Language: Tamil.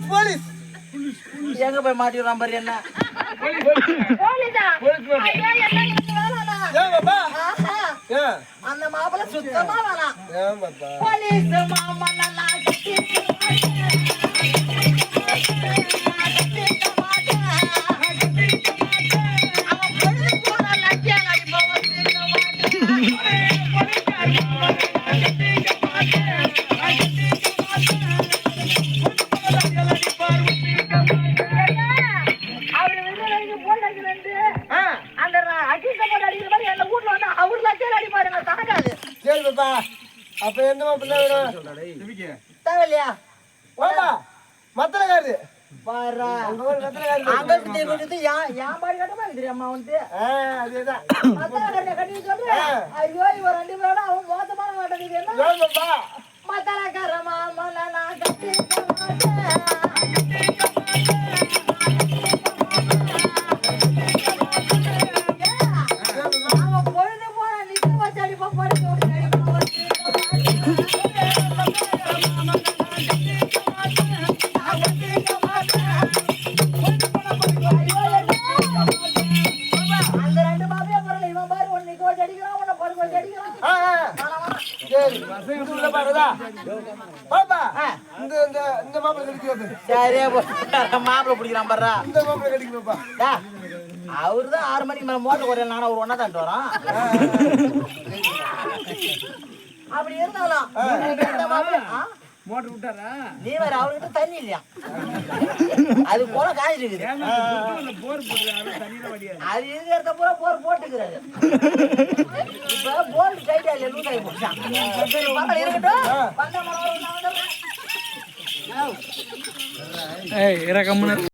போலீஸ். எங்க போய் மாட்டிடுறான் பாரு என்ன? அந்த மாப்பிள்ளை சுத்தமா வேணாம். போலீஸ் மாமன்ன நான் பாப்பா. அப்ப என்ன மாப்பிள்ள வேணும்? தேவையில்லையா? பாப்பா மத்தலக்காரு பாரா. உங்க ஊர் மத்தலக்காரு அங்க கொடுத்து யா- யா மாதிரி கட்டமா இருக்குது அம்மா வந்து அதேதான். கட்டி சொல்றேன் ஐயோ இவன் ரெண்டு பேரும் அவன் மோசமான மாட்டேங்குது என்ன? ஏன் பாப்பா? மத்தலக்கார மாமன நான் கட்டிக்க மாட்டேன் அவன் பொழுது மாப்பிள்ள பிடிக்கிறான் பாரு இந்த மாப்பிள்ள கடிக்கணும் பாப்பா அவரு தான் ஆறு மணிக்கு மேல மோட்டர் குறையல நானும் அவர் ஒன்னா தான்ட்டு வரோம் அப்படி இருந்தாலும்? மோட்டர் விட்டாரா? நீ வேற அவர்கிட்ட தண்ணி இல்லையா? அது போல காய்ச்சி இருக்குது. போர் போட்டுறாரு அது இருக்கிறத பூரா போர் போட்டுக்கிறாரு. இப்ப போல்ட் டைட் ஆகல லூஸ் ஆகி போச்சான் இருக்கட்டும். ஏய் இறக்கம்னு